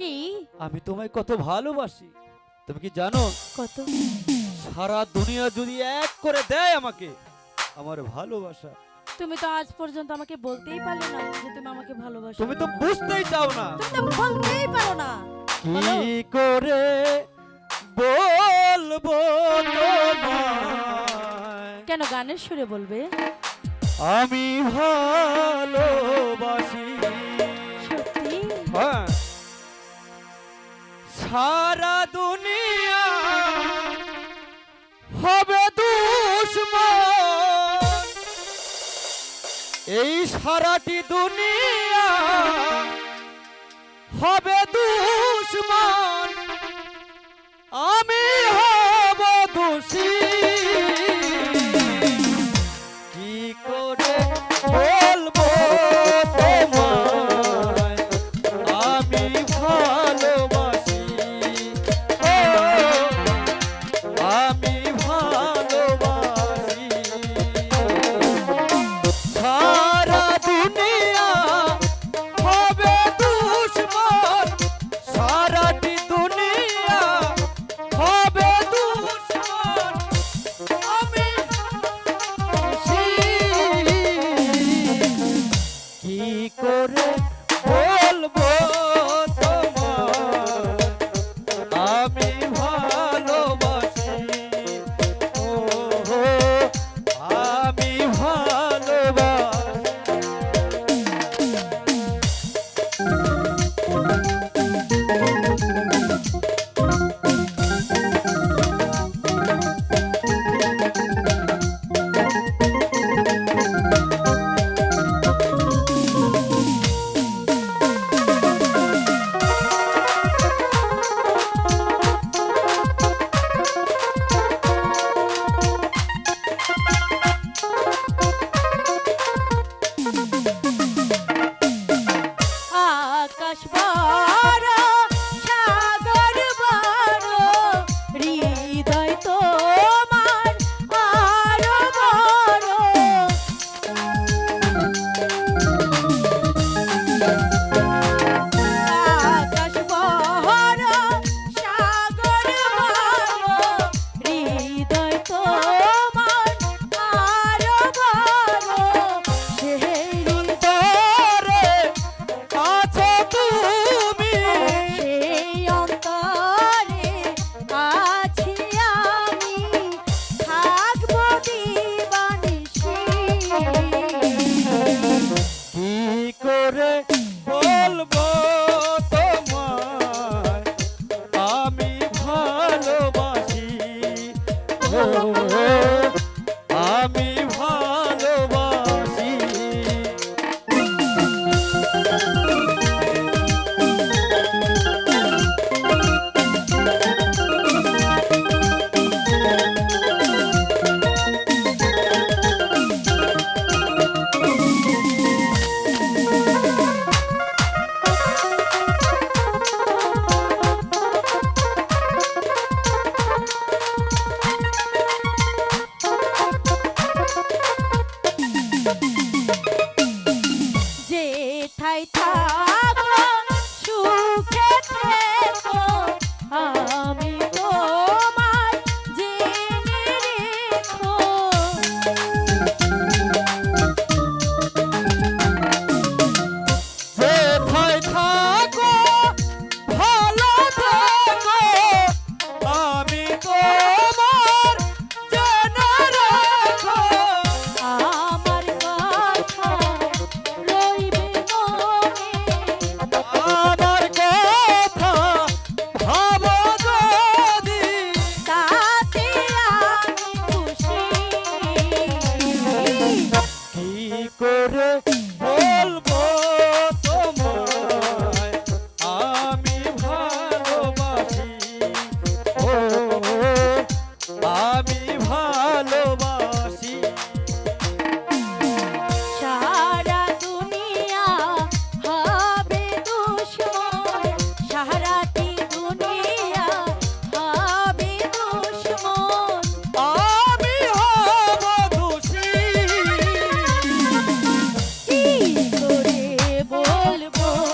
কি? আমি তোমায় কত ভালোবাসি। তুমি কি জানো? কত? সারা দুনিয়া যদি এক করে দেয় আমাকে আমার ভালোবাসা। তুমি তো আজ পর্যন্ত আমাকে বলতেই পারলে না যে তুমি আমাকে ভালোবাসো। তুমি তো বুঝতেই চাও না। তুমি তো বলতেই পারো না। কি করে বলব কেন গানের সুরে বলবে? আমি ভালোবাসি। সত্যি? হ্যাঁ। সারা দুনিয়া হবে দুশ্মন। এই সারাটি দুনিয়া হবে দুশ্মন। আমি হব Oh.